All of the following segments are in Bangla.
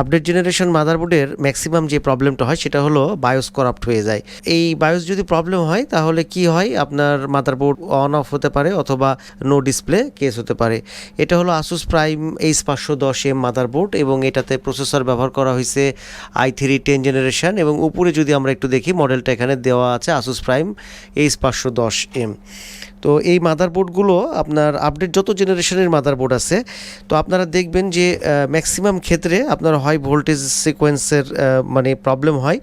আপডেট জেনারেশন মাদারবোর্ডের ম্যাক্সিমাম যে প্রবলেমটা হয় সেটা হলো বায়োস করাপ্ট হয়ে যায়। এই বায়োস যদি প্রবলেম হয় তাহলে কি হয়? আপনার মাদারবোর্ড অন অফ হতে পারে অথবা নো ডিসপ্লে কেস হতে পারে। এটা হলো আসুস প্রাইম এইচ পাঁচশো দশ এম মাদারবোর্ড এবং এটাতে প্রসেসর ব্যবহার করা হয়েছে আই থ্রি টেন জেনারেশন এবং উপরে যদি আমরা একটু দেখি মডেলটা এখানে দেওয়া আছে আসুস প্রাইম এইচ পাঁচশো দশ এম তো এই মাদারবোর্ডগুলো আপনার আপডেট যত জেনারেশনের মাদারবোর্ড আছে, তো আপনারা দেখবেন যে ম্যাক্সিমাম ক্ষেত্রে আপনার হয় ভোল্টেজ সিকোয়েন্সের মানে প্রবলেম হয়।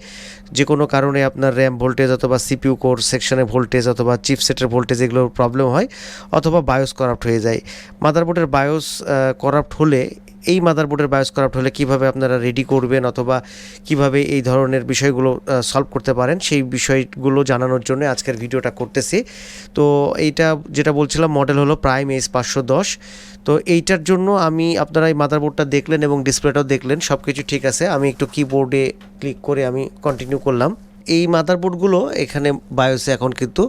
যে কোনো কারণে আপনার র্যাম ভোল্টেজ অথবা সিপিউ কোর সেকশনে ভোল্টেজ অথবা চিপসেটের ভোল্টেজ এগুলোর প্রবলেম হয়, অথবা বায়োস করাপ্ট হয়ে যায়। মাদারবোর্ডের বায়োস করাপ্ট হলে এই মাদারবোর্ডের বায়োস করাপ্ট হলে কীভাবে আপনারা রেডি করবেন অথবা কীভাবে এই ধরনের বিষয়গুলো সলভ করতে পারেন, সেই বিষয়গুলো জানানোর জন্য আজকের ভিডিওটা করতেছি। তো এইটা যেটা বলছিলাম মডেল হলো প্রাইম এস পাঁচশো দশ। তো এইটার জন্য আমি আপনারা এই মাদারবোর্ডটা দেখলেন এবং ডিসপ্লেটাও দেখলেন সব কিছু ঠিক আছে। আমি একটু কিবোর্ডে ক্লিক করে আমি কন্টিনিউ করলাম। এই মাদারবোর্ডগুলো এখানে বায়োসে এখন কিন্তু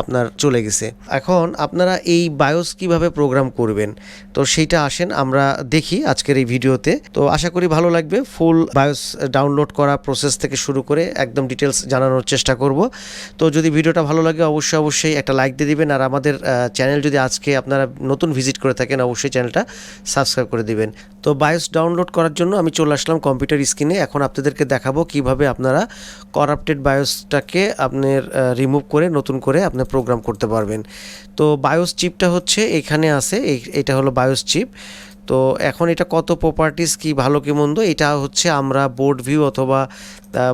আপনার চলে গেছে। এখন আপনারা এই বায়োস কীভাবে প্রোগ্রাম করবেন? তো সেইটা আসেন, আমরা দেখি আজকের এই ভিডিওতে। তো আশা করি ভালো লাগবে। ফুল বায়োস ডাউনলোড করা প্রসেস থেকে শুরু করে একদম ডিটেলস জানানোর চেষ্টা করব। তো যদি ভিডিওটা ভালো লাগে, অবশ্যই অবশ্যই একটা লাইক দিয়ে দিবেন। আর আমাদের চ্যানেল যদি আজকে আপনারা নতুন ভিজিট করে থাকেন, অবশ্যই চ্যানেলটা সাবস্ক্রাইব করে দিবেন। তো বায়োস ডাউনলোড করার জন্য আমি চলে আসলাম কম্পিউটার স্ক্রিনে এখন আপনাদেরকে দেখাবো কীভাবে আপনারা করাপ্টেড বায়োসটাকে আপনার রিমুভ করে, নতুন করে আপনি প্রোগ্রাম করতে পারবেন। তো বায়োস চিপটা হচ্ছে এখানে আছে এটা হলো বায়োস চিপ তো এখন এটা কত প্রপার্টিস কি ভালো, কি মন্দ, এটা হচ্ছে আমরা বোর্ড ভিউ অথবা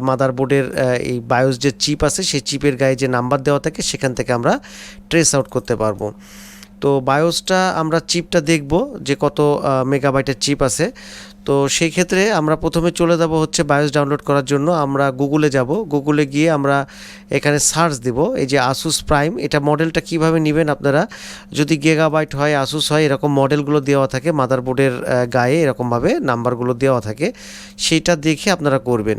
মাদার বোর্ডের এই বায়োস যে চিপ আছে, সেই চিপের গায়ে যে নাম্বার দেওয়া থাকে, সেখান থেকে আমরা ট্রেস আউট করতে পারব। তো বায়োসটা আমরা চিপটা দেখব যে কত মেগাবাইটের চিপ আছে। তো সেই ক্ষেত্রে আমরা প্রথমে চলে যাব হচ্ছে বায়োস ডাউনলোড করার জন্য। আমরা গুগলে যাব। গুগলে গিয়ে আমরা এখানে সার্চ দেব। এই যে আসুস প্রাইম এটা মডেলটা কীভাবে নেবেন আপনারা? যদি গেগাবাইট হয় আসুস হয়, এরকম মডেলগুলো দেওয়া থাকে। মাদারবোর্ডের গায়ে এরকমভাবে নাম্বারগুলো দেওয়া থাকে। সেইটা দেখে আপনারা করবেন।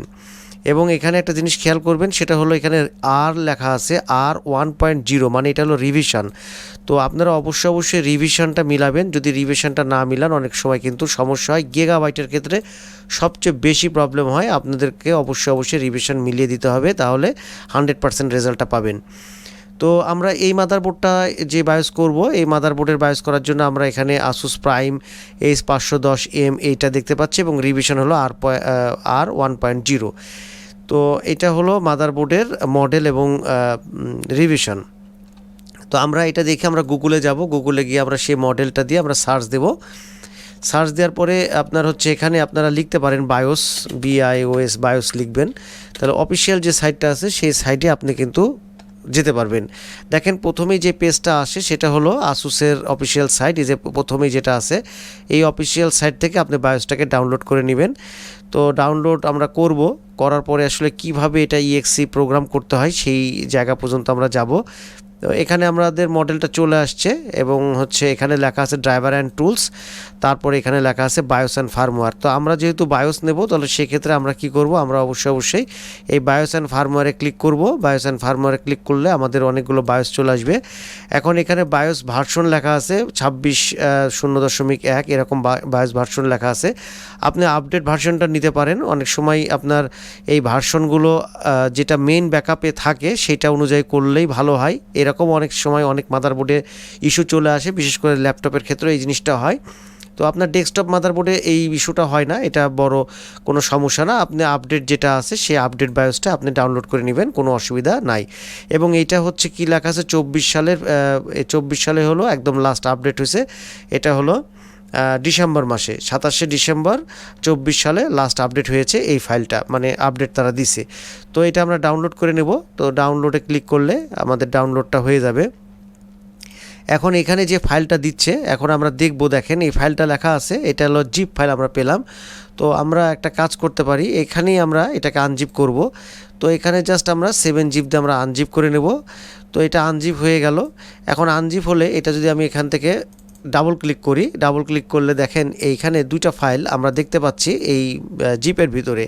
এবং এখানে একটা জিনিস খেয়াল করবেন, সেটা হলো এখানে আর লেখা আছে আর ওয়ান পয়েন্ট জিরো মানে এটা হলো রিভিশন তো আপনারা অবশ্যই অবশ্যই রিভিশনটা মিলাবেন। যদি রিভিশনটা না মিলান, অনেক সময় কিন্তু সমস্যা হয়। গেগাবাইটের ক্ষেত্রে সবচেয়ে বেশি প্রবলেম হয়। আপনাদেরকে অবশ্যই অবশ্যই রিভিশন মিলিয়ে দিতে হবে, তাহলে হান্ড্রেড পার্সেন্ট রেজাল্টটা পাবেন। তো আমরা এই মাদারবোর্ডটা যে বায়োস করব, এই মাদারবোর্ডের বায়োস করার জন্য আমরা এখানে আসুস প্রাইম এইচ পাঁচশো দশ এম এইটা দেখতে পাচ্ছি এবং রিভিশন হলো R R one point zero তো এটা হলো মাদারবোর্ডের মডেল এবং রিভিশন তো আমরা এটা দেখে আমরা গুগলে যাব। গুগলে গিয়ে আমরা সেই মডেলটা দিয়ে আমরা সার্চ দেব। সার্চ দেওয়ার পরে আপনার হচ্ছে এখানে আপনারা লিখতে পারেন বায়োস বিআইওএস বায়োস লিখবেন। তাহলে অফিসিয়াল যে সাইটটা আছে, সেই সাইটে আপনি কিন্তু যেতে পারবেন। দেখেন প্রথমেই যে পেজটা আসে, সেটা হলো আসুসের অফিসিয়াল সাইট এই যে প্রথমেই যেটা আছে, এই অফিসিয়াল সাইট থেকে আপনি বায়োসটাকে ডাউনলোড করে নেবেন। তো ডাউনলোড আমরা করব। করার পরে আসলে কীভাবে এটা ইএক্সি প্রোগ্রাম করতে হয় সেই জায়গা পর্যন্ত আমরা যাব। তো এখানে আমাদের মডেলটা চলে আসছে এবং হচ্ছে এখানে লেখা আছে ড্রাইভার অ্যান্ড টুলস, তারপরে এখানে লেখা আছে বায়োস অ্যান্ড ফার্মওয়্যার। তো আমরা যেহেতু বায়োস নেব, তাহলে সেক্ষেত্রে আমরা কি করব? আমরা অবশ্যই অবশ্যই এই বায়োস অ্যান্ড ফার্মওয়ারে ক্লিক করব। বায়োস অ্যান্ড ফার্মওয়ারে ক্লিক করলে আমাদের অনেকগুলো বায়োস চলে আসবে। এখন এখানে বায়োস ভার্সন লেখা আছে, ছাব্বিশ শূন্য দশমিক এক, এরকম বায়োস ভার্সন লেখা আছে। আপনি আপডেট ভার্সনটা নিতে পারেন। অনেক সময় আপনার এই ভার্সনগুলো যেটা মেইন ব্যাকআপে থাকে, সেটা অনুযায়ী করলেই ভালো হয়। এরকম অনেক সময় অনেক মাদারবোর্ডে ইস্যু চলে আসে, বিশেষ করে ল্যাপটপের ক্ষেত্রে এই জিনিসটা হয়। তো আপনার ডেস্কটপ মাদারবোর্ডে এই ইস্যুটা হয় না, এটা বড় কোনো সমস্যা না। আপনি আপডেট যেটা আছে, সেই আপডেট বায়োসটা আপনি ডাউনলোড করে নেবেন, কোনো অসুবিধা নাই। এবং এটা হচ্ছে কি লেখা আছে, চব্বিশ সালের চব্বিশ সালে হলো, একদম লাস্ট আপডেট হয়েছে। এটা হলো ডিসেম্বর মাসে, সাতাশে ডিসেম্বর চব্বিশ সালে লাস্ট আপডেট হয়েছে এই ফাইলটা মানে আপডেট তারা দিছে। তো এটা আমরা ডাউনলোড করে নেব। তো ডাউনলোডে ক্লিক করলে আমাদের ডাউনলোডটা হয়ে যাবে। এখন এখানে যে ফাইলটা দিচ্ছে, এখন আমরা দেখব, দেখেন এই ফাইলটা লেখা আছে, এটা হলো জিপ ফাইল আমরা পেলাম। তো আমরা একটা কাজ করতে পারি, এখানেই আমরা এটাকে আনজিপ করব। তো এখানে জাস্ট আমরা সেভেন জিপ দিয়ে আমরা আনজিপ করে নেব। তো এটা আনজিপ হয়ে গেল। এখন আনজিপ হলে এটা যদি আমি এখান থেকে ডাবল ক্লিক করি ডাবল ক্লিক করলে দেখেন এইখানে দুইটা ফাইল আমরা দেখতে পাচ্ছি এই জিপের ভিতরে।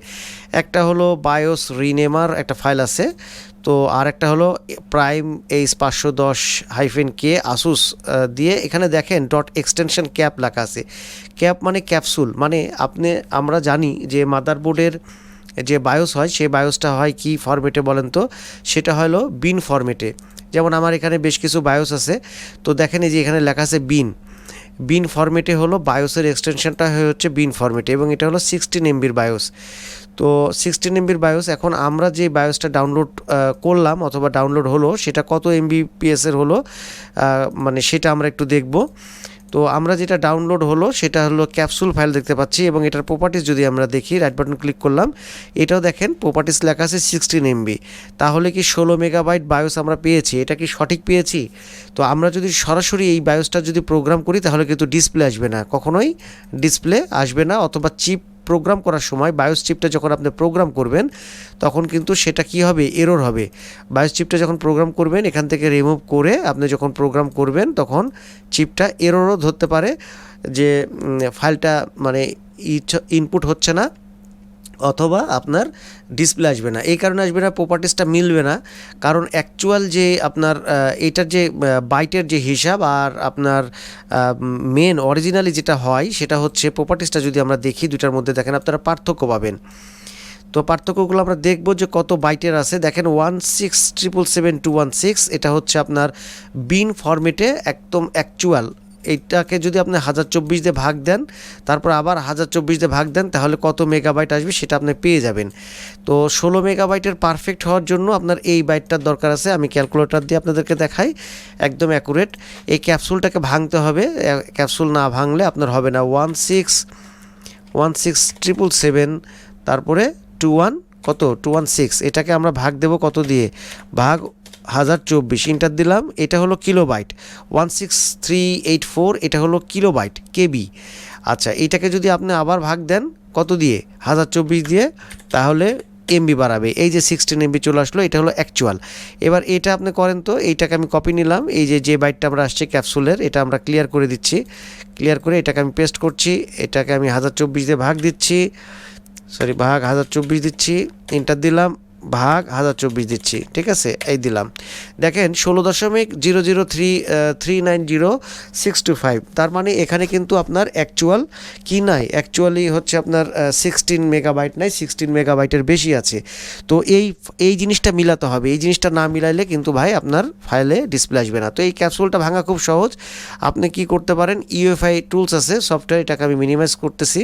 একটা হলো বায়োস রিনেমার একটা ফাইল আছে, তো আর একটা হলো প্রাইম এইচ পাঁচশো দশ হাইফেন কে আসুস দিয়ে এখানে দেখেন ডট এক্সটেনশন ক্যাপ লেখা আছে। ক্যাপ মানে ক্যাপসুল মানে আপনি, আমরা জানি যে মাদারবোর্ডের যে বায়োস হয়, সেই বায়োসটা হয় কি ফরম্যাটে বলেন তো? সেটা হলো বিন ফরম্যাটে যেমন আমার এখানে বেশ কিছু বায়োস আছে। তো দেখেন এই যে এখানে লেখা আছে বিন বিন ফরম্যাটে হলো বায়োসের এক্সটেনশনটা হয়ে হচ্ছে বিন ফরম্যাটে এবং এটা হলো সিক্সটিন এমবির বায়োস তো সিক্সটিন এমবির বায়োস এখন আমরা যে বায়োসটা ডাউনলোড করলাম অথবা ডাউনলোড হলো, সেটা কত এমবিপিএসের হলো মানে সেটা আমরা একটু দেখব। তো আমরা যেটা ডাউনলোড হলো, সেটা হলো ক্যাপসুল ফাইল দেখতে পাচ্ছি এবং এটার প্রপার্টিস যদি আমরা দেখি রাইট বাটন ক্লিক করলাম, এটাও দেখেন প্রপার্টিস লেখা আছে সিক্সটিন এমবি তাহলে কি ষোলো মেগাবাইট বায়োস আমরা পেয়েছি? এটা কি সঠিক পেয়েছি? তো আমরা যদি সরাসরি এই বায়োসটা যদি প্রোগ্রাম করি, তাহলে কিন্তু ডিসপ্লে আসবে না, কখনোই ডিসপ্লে আসবে না অথবা চিপ প্রোগ্রাম করার সময় বায়োস চিপটা যখন আপনি প্রোগ্রাম করবেন, তখন কিন্তু সেটা কি হবে? এরর হবে। বায়োস চিপটা যখন প্রোগ্রাম করবেন, এখান থেকে রিমুভ করে আপনি যখন প্রোগ্রাম করবেন, তখন চিপটা এররও ধরতে পারে যে ফাইলটা মানে ইনপুট হচ্ছে না। অথবা আপনার ডিসপ্লে আসবে না। এই কারণে আসবে না প্রপার্টিসটা মিলবে না। কারণ অ্যাকচুয়াল যে আপনার এটার যে বাইটের যে হিসাব আর আপনার মেন অরিজিনালি যেটা হয়, সেটা হচ্ছে প্রপার্টিসটা যদি আমরা দেখি দুটার মধ্যে দেখেন আপনারা পার্থক্য পাবেন। তো পার্থক্যগুলো আমরা দেখব যে কত বাইটের আছে। দেখেন one six triple seven two one six এটা হচ্ছে আপনার বিন ফরম্যাটে একদম অ্যাকচুয়াল এইটাকে যদি আপনি হাজার চব্বিশ দিয়ে ভাগ দেন, তারপর আবার হাজার চব্বিশ দিয়ে ভাগ দেন, তাহলে কত মেগাবাইট আসবে সেটা আপনি পেয়ে যাবেন। তো ষোলো মেগাবাইটের পারফেক্ট হওয়ার জন্য আপনার এই বাইটটার দরকার আছে, আমি ক্যালকুলেটার দিয়ে আপনাদেরকে দেখাই, একদম অ্যাকুরেট এই ক্যাপসুলটাকে ভাঙতে হবে ক্যাপসুল না ভাঙলে আপনার হবে না one six one six triple seven তারপরে টু ওয়ান কত? টু ওয়ান সিক্স এটাকে আমরা ভাগ দেব কত দিয়ে? ভাগ হাজার চব্বিশ ইন্টার দিলাম, এটা হলো kilobyte. One six three eight four, এটা হলো কিলোবাইট, কেবি। আচ্ছা এটাকে যদি আপনি আবার ভাগ দেন, কত দিয়ে? হাজার চব্বিশ দিয়ে, তাহলে এমবি বাড়াবে। এই যে সিক্সটিন এমবি চলে আসলো, এটা হলো অ্যাকচুয়াল এবার এটা আপনি করেন তো, এইটাকে আমি কপি নিলাম, এই যে যে বাইটটা আমরা আসছে ক্যাপসুলের এটা আমরা ক্লিয়ার করে দিচ্ছি। ক্লিয়ার করে এটাকে আমি পেস্ট করছি, এটাকে আমি হাজার চব্বিশ দিয়ে ভাগ দিচ্ছি। সরি ভাগ হাজার চব্বিশ দিচ্ছি ইন্টার দিলাম। ভাগ হাজার চব্বিশ দিচ্ছি, ঠিক আছে? এই দিলাম। দেখেন, ষোলো দশমিক zero zero three three nine zero six two five. তার মানে এখানে কিন্তু আপনার অ্যাকচুয়াল কি নাই? অ্যাকচুয়ালি হচ্ছে আপনার সিক্সটিন মেগাবাইট নাই সিক্সটিন মেগাবাইটের বেশি আছে। তো এই এই জিনিসটা মিলাতে হবে। এই জিনিসটা না মিলাইলে কিন্তু ভাই আপনার ফাইলে ডিসপ্লে আসবে না। তো এই ক্যাপসুলটা ভাঙা খুব সহজ। আপনি কি করতে পারেন? ইউএফআই টুলস আছে সফটওয়্যার এটাকে আমি মিনিমাইজ করতেছি।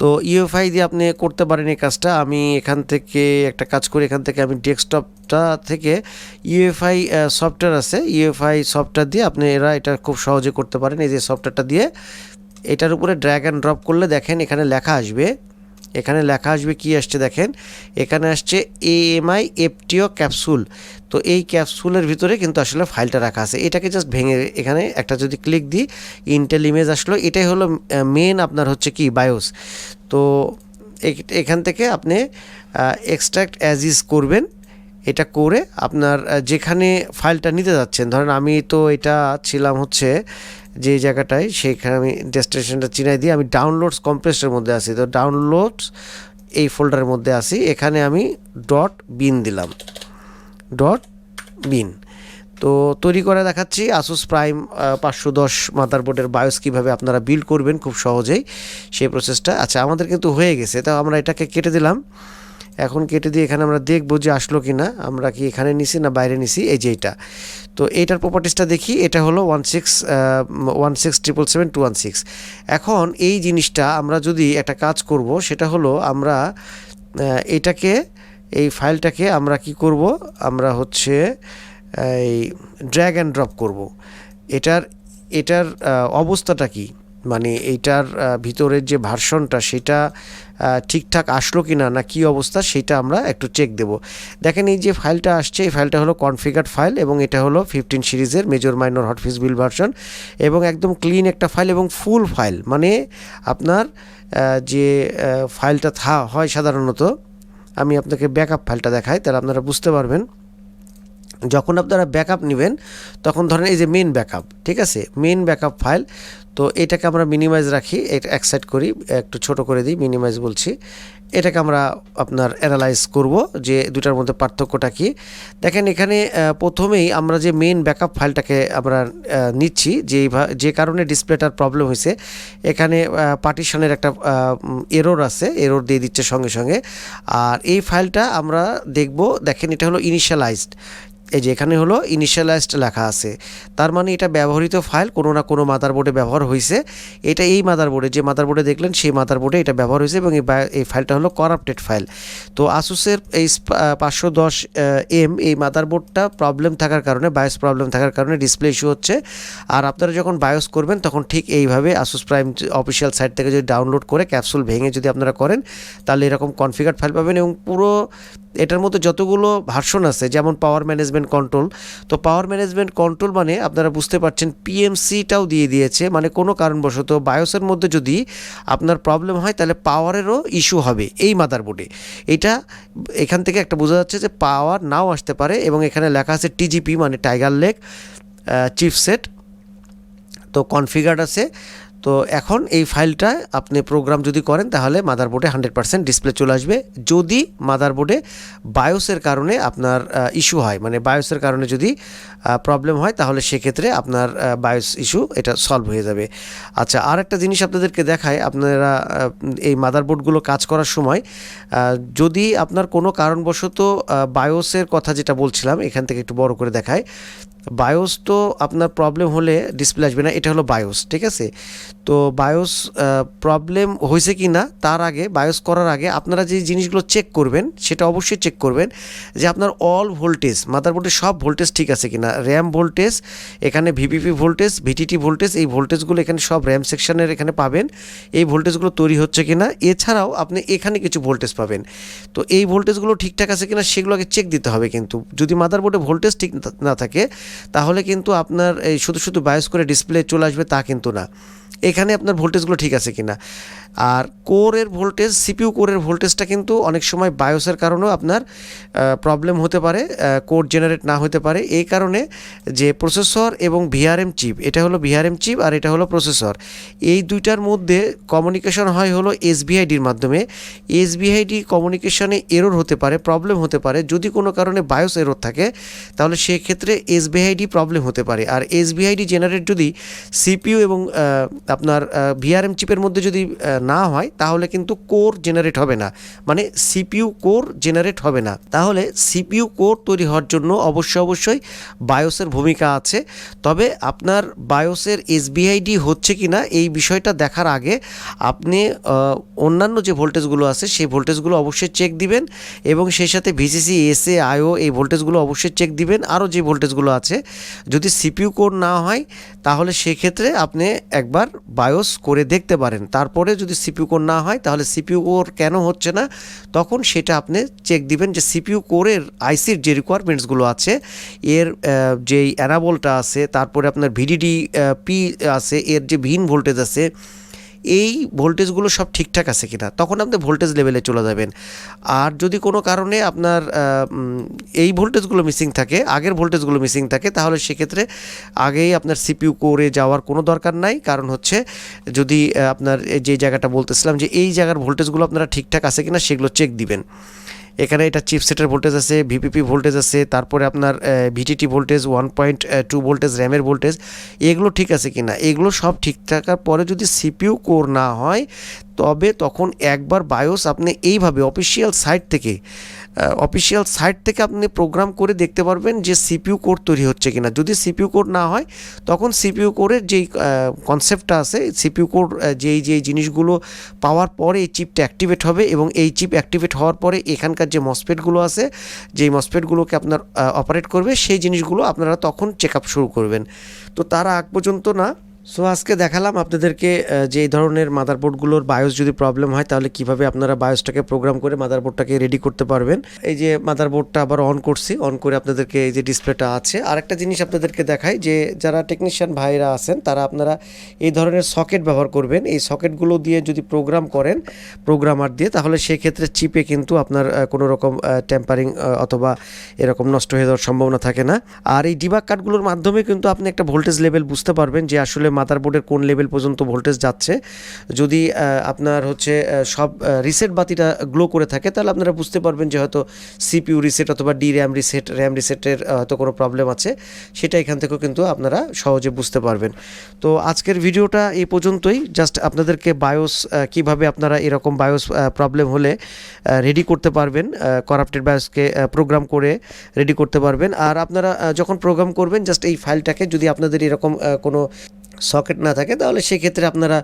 তো ইউএফআই দিয়ে আপনি করতে পারেন এই কাজটা। আমি এখান থেকে একটা কাজ করি, এখান থেকে আমি ডেস্কটপটা থেকে ইউএফআই সফটওয়্যার আছে। ইউএফআই সফটওয়্যার দিয়ে আপনি এরা এটা খুব সহজে করতে পারেন। এই যে সফটওয়্যারটা দিয়ে এটার উপরে ড্র্যাগ অ্যান্ড ড্রপ করলে দেখেন এখানে লেখা আসবে এখানে লেখা আসবে কি আসছে দেখেন, এখানে আসছে এএমআই এফটিও ক্যাপসুল তো এই ক্যাপসুলের ভিতরে কিন্তু আসলে ফাইলটা রাখা আছে। এটাকে জাস্ট ভেঙে এখানে একটা যদি ক্লিক দিই ইন্টেল ইমেজ আসলো। এটাই হলো মেন আপনার হচ্ছে কি বায়োস তো এখান থেকে আপনি এক্সট্রাক্ট অ্যাজ ইজ করবেন। এটা করে আপনার যেখানে ফাইলটা নিতে যাচ্ছেন, ধরেন আমি তো এটা ছিলাম হচ্ছে যে জায়গাটায় সেখানে আমি ডেস্টিনেশনটা চিনাই দিয়ে আমি ডাউনলোডস কম্প্রেসের মধ্যে আছি। তো ডাউনলোডস এই ফোল্ডারের মধ্যে আছি। এখানে আমি ডট বিন দিলাম। ডট বিন তো তৈরি করে দেখাচ্ছি আসুস প্রাইম পাঁচশো দশ মাদারবোর্ডের বায়োস কীভাবে আপনারা বিল্ড করবেন খুব সহজেই। সেই প্রসেসটা আচ্ছা আমাদের কিন্তু হয়ে গেছে। তো আমরা এটাকে কেটে দিলাম। এখন কেটে দিয়ে এখানে আমরা দেখব যে আসলো কি না আমরা কি এখানে নিছি না বাইরে নিছি, এই যে এটা। তো এইটার প্রপার্টিসটা দেখি, এটা হলো one six one six triple seven two one six এখন এই জিনিসটা আমরা যদি একটা কাজ করব, সেটা হলো আমরা এটাকে, এই ফাইলটাকে আমরা কি করব, আমরা হচ্ছে, এই ড্র্যাগ অ্যান্ড ড্রপ করব। এটার এটার অবস্থাটা কি? মানে এইটার ভিতরের যে ভার্সনটা সেটা ঠিকঠাক আসলো কি না না কী অবস্থা সেটা আমরা একটু চেক দেব। দেখেন এই যে ফাইলটা আসছে, এই ফাইলটা হলো কনফিগার্ড ফাইল এবং এটা হলো ফিফটিন সিরিজের major minor hotfix build version এবং একদম ক্লিন একটা ফাইল এবং ফুল ফাইল মানে আপনার যে ফাইলটা থা, হয় সাধারণত, আমি আপনাকে ব্যাকআপ ফাইলটা দেখাই, তাহলে আপনারা বুঝতে পারবেন। যখন আপনারা ব্যাকআপ নেবেন, তখন ধরেন এই যে মেন ব্যাকআপ, ঠিক আছে? মেন ব্যাকআপ ফাইল তো এটাকে আমরা মিনিমাইজ রাখি এটা অ্যাকসাইড করি, একটু ছোট করে দিই মিনিমাইজ বলছি। এটাকে আমরা আপনার অ্যানালাইজ করব যে দুটার মধ্যে পার্থক্যটা কি। দেখেন এখানে প্রথমেই আমরা যে মেন ব্যাকআপ ফাইলটাকে আমরা নিচ্ছি, যে যে কারণে ডিসপ্লেটার প্রবলেম হয়েছে, এখানে পার্টিশনের একটা এরোর আছে এরোর দিয়ে দিচ্ছে সঙ্গে সঙ্গে। আর এই ফাইলটা আমরা দেখব, দেখেন এটা হলো ইনিশিয়ালাইজড এই যে এখানে হলো ইনিশিয়ালাইজড লেখা আছে। তার মানে এটা ব্যবহৃত ফাইল কোনো না কোনো মাদারবোর্ডে ব্যবহার হয়েছে এটা এই মাদারবোর্ডে যে মাদারবোর্ডে দেখলেন সেই মাদারবোর্ডে এটা ব্যবহার হয়েছে এবং এই ফাইলটা হলো করাপ্টেড ফাইল তো আসুসের এই পাঁচশো দশ এম এই মাদারবোর্ডটা প্রবলেম থাকার কারণে বায়োস প্রবলেম থাকার কারণে ডিসপ্লে ইস্যু হচ্ছে। আর আপনারা যখন বায়োস করবেন, তখন ঠিক এইভাবে আসুস প্রাইম অফিসিয়াল সাইট থেকে যদি ডাউনলোড করে ক্যাপসুল ভেঙে যদি আপনারা করেন, তাহলে এরকম কনফিগার ফাইল পাবেন এবং পুরো এটার মধ্যে যতগুলো ভার্সন আছে, যেমন পাওয়ার ম্যানেজমেন্ট কন্ট্রোল তো পাওয়ার ম্যানেজমেন্ট কন্ট্রোল মানে আপনারা বুঝতে পারছেন পিএমসিটাও দিয়ে দিয়েছে মানে কোনো কারণবশত বায়োসের মধ্যে যদি আপনার প্রবলেম হয় তাহলে পাওয়ারেরও ইস্যু হবে এই মাদারবোর্ডে এটা এখান থেকে একটা বোঝা যাচ্ছে যে পাওয়ার নাও আসতে পারে এবং এখানে লেখা আছে টিজিপি মানে টাইগার লেক চিপসেট তো কনফিগার্ড আছে। তো এখন এই ফাইলটা আপনি প্রোগ্রাম যদি করেন, তাহলে মাদারবোর্ডে হান্ড্রেড পার্সেন্ট ডিসপ্লে চলে আসবে। যদি মাদারবোর্ডে বায়োসের কারণে আপনার ইস্যু হয় মানে বায়োসের কারণে যদি প্রবলেম হয়, তাহলে সেক্ষেত্রে আপনার বায়োস ইস্যু এটা সলভ হয়ে যাবে। আচ্ছা আর একটা জিনিস আপনাদেরকে দেখায় আপনারা এই মাদারবোর্ডগুলো কাজ করার সময় যদি আপনার কোনো কারণবশত বায়োসের কথা যেটা বলছিলাম, এখান থেকে একটু বড় করে দেখায় বায়োস তো আপনার প্রবলেম হলে ডিসপ্লে আসবে না, এটা হলো বায়োস, ঠিক আছে? তো বায়োস প্রবলেম হয়েছে কি না, তার আগে, বায়োস করার আগে আপনারা যে জিনিসগুলো চেক করবেন, সেটা অবশ্যই চেক করবেন যে আপনার অল ভোল্টেজ মাদারবোর্ডের সব ভোল্টেজ ঠিক আছে কি না র্যাম ভোল্টেজ এখানে ভিপিপি ভোল্টেজ ভিটিটি ভোল্টেজ এই ভোল্টেজগুলো এখানে সব র্যাম সেকশনের এখানে পাবেন। এই ভোল্টেজগুলো তৈরি হচ্ছে কি না এছাড়াও আপনি এখানে কিছু ভোল্টেজ পাবেন। তো এই ভোল্টেজগুলো ঠিকঠাক আছে কিনা, সেগুলো আগে চেক দিতে হবে কিন্তু। যদি মাদারবোর্ডে ভোল্টেজ ঠিক না- না থাকে তাহলে কিন্তু আপনার এই শুধু শুধু বায়োস করে ডিসপ্লে চলে আসবে তা কিন্তু না। এখানে আপনার ভোল্টেজগুলো ঠিক আছে কিনা। আর কোরের ভোল্টেজ সিপিউ কোরের ভোল্টেজটা কিন্তু অনেক সময় বায়োসের কারণেও আপনার প্রবলেম হতে পারে কোড জেনারেট না হতে পারে। এই কারণে যে প্রসেসর এবং ভিআরএম চিপ এটা হলো ভিআরএম চিপ আর এটা হলো প্রসেসর এই দুইটার মধ্যে কমিউনিকেশন হয় হলো এসবিআইডির মাধ্যমে। এসবিআইডি কমিউনিকেশনে এরর হতে পারে প্রবলেম হতে পারে। যদি কোনো কারণে বায়োস এরর থাকে, তাহলে সেক্ষেত্রে এসবিআইডি প্রবলেম হতে পারে। আর এসবিআইডি জেনারেট যদি সিপিইউ এবং আপনার ভিআরএম চিপের মধ্যে যদি না হয়, তাহলে কিন্তু কোর জেনারেট হবে না। মানে সিপিইউ কোর জেনারেট হবে না। তাহলে সিপিইউ কোর তৈরি হওয়ার জন্য অবশ্যই অবশ্যই বায়োসের ভূমিকা আছে। তবে আপনার বায়োসের এসবিআইডি হচ্ছে কি না এই বিষয়টা দেখার আগে আপনি অন্যান্য যে ভোল্টেজগুলো আছে, সেই ভোল্টেজগুলো অবশ্যই চেক দিবেন এবং সেই সাথে ভিসিসি এসএ আইও এই ভোল্টেজগুলো অবশ্যই চেক দিবেন। আরও যে ভোল্টেজগুলো আছে যদি সিপিইউ কোড না হয়, তাহলে সেক্ষেত্রে আপনি একবার বায়োস করে দেখতে পারেন। তারপরে যদি সিপিইউ কোড না হয়, তাহলে সিপিউ কোর কেন হচ্ছে না? তখন সেটা আপনি চেক দিবেন যে সিপিউ কোরের আইসির যে রিকোয়ারমেন্টসগুলো আছে, এর যেই অ্যানাবলটা আছে, তারপরে আপনার ভিডিডি পি আছে, এর যে ভিন ভোল্টেজ আছে এই ভোল্টেজগুলো সব ঠিকঠাক আছে কিনা? তখন আপনি ভোল্টেজ লেভেলে চলে যাবেন। আর যদি কোনো কারণে আপনার এই ভোল্টেজগুলো মিসিং থাকে, আগের ভোল্টেজগুলো মিসিং থাকে, তাহলে সেক্ষেত্রে আগেই আপনার সিপিউ করে যাওয়ার কোনো দরকার নাই। কারণ হচ্ছে যদি আপনার যে জায়গাটা বলতেছিলাম যে এই জায়গার ভোল্টেজগুলো আপনারা ঠিকঠাক আছে কিনা সেগুলো চেক দিবেন। এখানে এটা চিপসেটের ভোল্টেজ আছে ভিপিপি ভোল্টেজ আছে, তারপরে আপনার VTT voltage one point two voltage র্যামের ভোল্টেজ এগুলো ঠিক আছে কি না এগুলো সব ঠিক থাকার পরে যদি সিপিউ কোর না হয়, তবে তখন একবার বায়োস আপনি এইভাবে অফিসিয়াল সাইট থেকে অফিসিয়াল সাইট থেকে আপনি প্রোগ্রাম করে দেখতে পারবেন যে সিপিউ কোড তৈরি হচ্ছে কিনা। যদি সিপিউ কোড না হয়, তখন সিপিইউ কোডের যেই কনসেপ্টটা আছে সিপিউ কোড যেই যেই জিনিসগুলো পাওয়ার পরে এই চিপটা অ্যাক্টিভেট হবে এবং এই চিপ অ্যাক্টিভেট হওয়ার পরে এখানকার যে মসপেটগুলো আছে, যেই মসপেটগুলোকে আপনার অপারেট করবে, সেই জিনিসগুলো আপনারা তখন চেক আপ শুরু করবেন। তো তারা আগ পর্যন্ত না সো আজকে দেখালাম আপনাদেরকে যে ধরনের মাদারবোর্ডগুলোর বায়োস যদি প্রবলেম হয়, তাহলে কীভাবে আপনারা বায়োসটাকে প্রোগ্রাম করে মাদারবোর্ডটাকে রেডি করতে পারবেন। এই যে মাদারবোর্ডটা আবার অন করছি অন করে আপনাদেরকে এই যে ডিসপ্লেটা আছে। আরেকটা জিনিস আপনাদেরকে দেখাই, যে যারা টেকনিশিয়ান ভাইরা আছেন, তারা আপনারা এই ধরনের সকেট ব্যবহার করবেন। এই সকেটগুলো দিয়ে যদি প্রোগ্রাম করেন প্রোগ্রামার দিয়ে, তাহলে সেক্ষেত্রে চিপে কিন্তু আপনার কোনো রকম টেম্পারিং অথবা এরকম নষ্ট হয়ে যাওয়ার সম্ভাবনা থাকে না। আর এই ডিবাগ কার্ডগুলোর মাধ্যমে কিন্তু আপনি একটা ভোল্টেজ লেভেল বুঝতে পারবেন যে আসলে মাদারবোর্ডের কোন লেভেল পর্যন্ত ভোল্টেজ যাচ্ছে। যদি আপনার হচ্ছে সব রিসেট বাতিটা গ্লো করে থাকে, তাহলে আপনারা বুঝতে পারবেন যে হয়তো সিপিইউ রিসেট অথবা ডি র্যাম রিসেট র্যাম রিসেটের হয়তো কোনো প্রবলেম আছে। সেটা এখান থেকেও কিন্তু আপনারা সহজে বুঝতে পারবেন। তো আজকের ভিডিওটা এই পর্যন্তই। জাস্ট আপনাদেরকে বায়োস কীভাবে আপনারা এরকম বায়োস প্রবলেম হলে রেডি করতে পারবেন করাপ্টেড বায়োসকে প্রোগ্রাম করে রেডি করতে পারবেন। আর আপনারা যখন প্রোগ্রাম করবেন জাস্ট এই ফাইলটাকে যদি আপনাদের এরকম কোনো সকেট না থাকে, তাহলে সেক্ষেত্রে আপনারা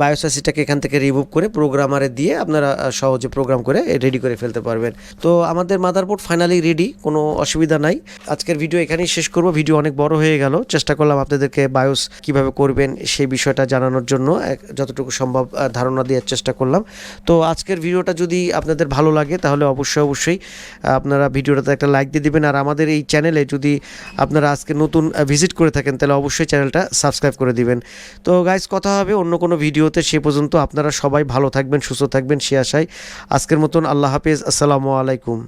বায়োসাসিটাকে এখান থেকে রিমুভ করে প্রোগ্রামারে দিয়ে আপনারা সহজে প্রোগ্রাম করে রেডি করে ফেলতে পারবেন। তো আমাদের মাদারবোর্ড ফাইনালি রেডি, কোনো অসুবিধা নাই। আজকের ভিডিও এখানেই শেষ করব, ভিডিও অনেক বড় হয়ে গেল। চেষ্টা করলাম আপনাদেরকে বায়োস কীভাবে করবেন, সেই বিষয়টা জানানোর জন্য যতটুকু সম্ভব ধারণা দেওয়ার চেষ্টা করলাম। তো আজকের ভিডিওটা যদি আপনাদের ভালো লাগে, তাহলে অবশ্যই অবশ্যই আপনারা ভিডিওটাতে একটা লাইক দিয়ে দিবেন। আর আমাদের এই চ্যানেলে যদি আপনারা আজকে নতুন ভিজিট করে থাকেন, তাহলে অবশ্যই চ্যানেলটা সাবস্ক্রাইব করে দিবেন। তো গাইজ কথা হবে অন্য কোনো ভিডিওতে। সে পর্যন্ত আপনারা সবাই ভালো থাকবেন, সুস্থ থাকবেন, সে আশায়। আজকের মতন আল্লাহ হাফেজ। আসসালামু আলাইকুম।